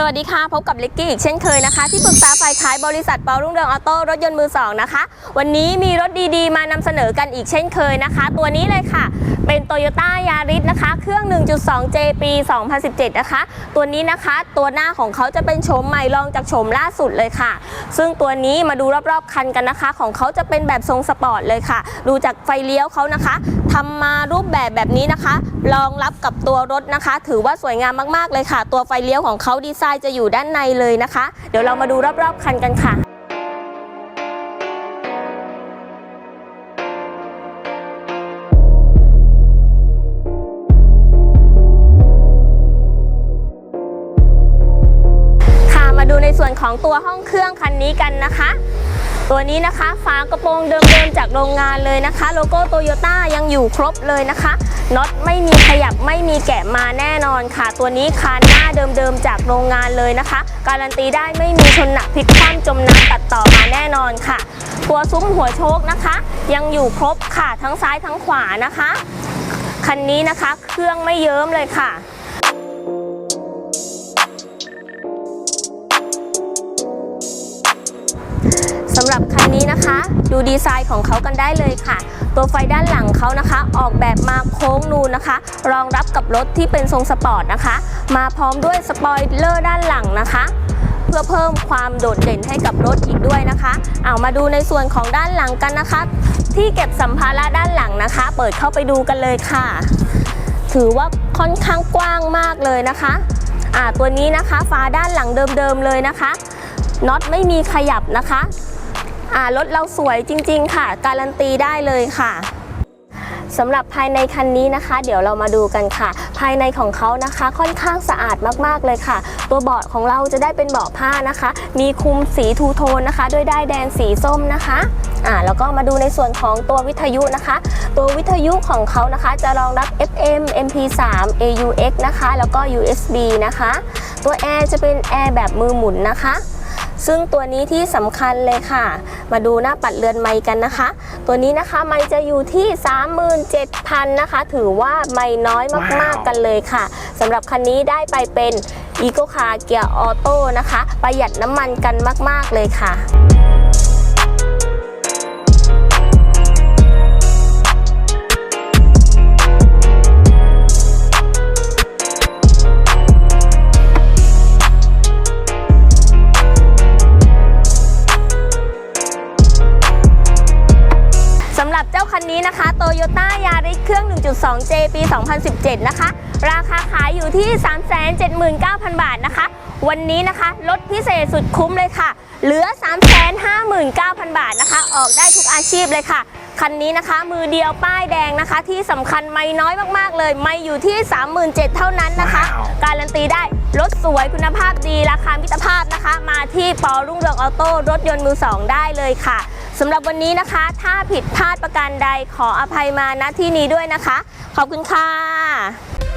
สวัสดีค่ะ พบกับเล็กกี้อีกเช่นเคยนะคะ ที่ปรึกษาฝ่ายขายบริษัทเปารุ่งเรืองออโต้รถยนต์มือสองนะคะ วันนี้มีรถดีๆ มานำเสนอกันอีกเช่นเคยนะคะ ตัวนี้เลยค่ะ เป็น Toyota Yaris นะคะ เครื่อง 1.2J ปี 2017 นะคะ ตัวนี้นะคะตัวหน้าของเขาจะเป็นโฉมใหม่รองจากโฉมล่าสุดเลยค่ะ ซึ่งตัวนี้มาดูรอบๆคันกันนะคะ ของเขาจะเป็นแบบทรงสปอร์ตเลยค่ะ ดูจากไฟเลี้ยวเขานะคะ ทำมารูปแบบแบบนี้นะคะรองรับกับตัวรถนะคะ ถือว่าสวยงามมากๆเลยค่ะ ตัวไฟเลี้ยวของเขาดีไซน์จะอยู่ด้านในเลยนะคะ เดี๋ยวเรามาดูรอบๆคันกันค่ะค่ะมาดูในส่วนของตัวห้องเครื่องคันนี้กันนะคะ ตัวนี้นะคะฝากระโปรงเดิมๆจากโรงงานเลยนะคะ โลโก้โตโยต้ายังอยู่ครบเลยนะคะน็อตไม่มีขยับไม่มีแกะมาแน่นอนค่ะ ตัวนี้คานหน้าเดิมๆจากโรงงานเลยนะคะ การันตีได้ไม่มีชนหนักพลิกคว่ำจมน้ำตัดต่อมาแน่นอนค่ะตัวซุ้มหัวโชคนะคะ ยังอยู่ครบค่ะทั้งซ้ายทั้งขวานะคะ คันนี้นะคะเครื่องไม่เยิ้มเลยค่ะ สำหรับคันนี้นะคะ ดูดีไซน์ของเขากันได้เลยค่ะ ตัวไฟด้านหลังเขานะคะ ออกแบบมาโค้งนูนนะคะ รองรับกับรถที่เป็นทรงสปอร์ตนะคะ มาพร้อมด้วยสปอยเลอร์ด้านหลังนะคะ เพื่อเพิ่มความโดดเด่นให้กับรถอีกด้วยนะคะ เอามาดูในส่วนของด้านหลังกันนะคะ ที่เก็บสัมภาระด้านหลังนะคะ เปิดเข้าไปดูกันเลยค่ะ ถือว่าค่อนข้างกว้างมากเลยนะคะอ่าตัวนี้นะคะฝาด้านหลังเดิมๆเลยนะคะน็อตไม่มีขยับนะคะ อ่ารถเราสวยจริง ๆ ค่ะ การันตีได้เลยค่ะสำหรับภายในคันนี้นะคะ เดี๋ยวเรามาดูกันค่ะ ภายในของเขานะคะค่อนข้างสะอาดมากๆเลยค่ะ ตัวเบาะของเราจะได้เป็นเบาะผ้านะคะ มีคุมสีทูโทนนะคะ ด้วยได้แดงสีส้มนะคะอ่าแล้วก็มาดูในส่วนของตัววิทยุนะคะ ตัววิทยุของเขานะคะจะรองรับ FM MP3 AUX นะคะ แล้วก็ USB นะคะ ตัวแอร์จะเป็นแอร์แบบมือหมุนนะคะ ซึ่งตัวนี้ที่สำคัญเลยค่ะ มาดูหน้าปัดเรือนไม้กันนะคะ ตัวนี้นะคะไม้จะอยู่ที่ 37,000นะคะ ถือว่าไม้น้อยมาก ๆ กันเลยค่ะสำหรับคันนี้ได้ไปเป็น e c o Car เกียร์ออโต้นะคะ ประหยัดน้ำมันกันมาก ๆ เลยค่ะ สำหรับเจ้าคันนี้นะคะ Toyota Yaris เครื่อง 1.2J ปี 2017 นะคะ ราคาขายอยู่ที่ 379,000 บาทนะคะ วันนี้นะคะลดพิเศษสุดคุ้มเลยค่ะ เหลือ 359,000 บาทนะคะ ออกได้ทุกอาชีพเลยค่ะ คันนี้นะคะ มือเดียวป้ายแดงนะคะ ที่สำคัญไม่น้อยมากๆเลย ไม่อยู่ที่ 37,000เท่านั้นนะคะว้าวการันตีได้รถสวยคุณภาพดีราคามิตรภาพนะคะ มาที่ปอรุ่งเรืองออโต้รถยนต์มือสองได้เลยค่ะ สำหรับวันนี้นะคะ ถ้าผิดพลาดประการใดขออภัยมาณที่นี้ด้วยนะคะ ขอบคุณค่ะ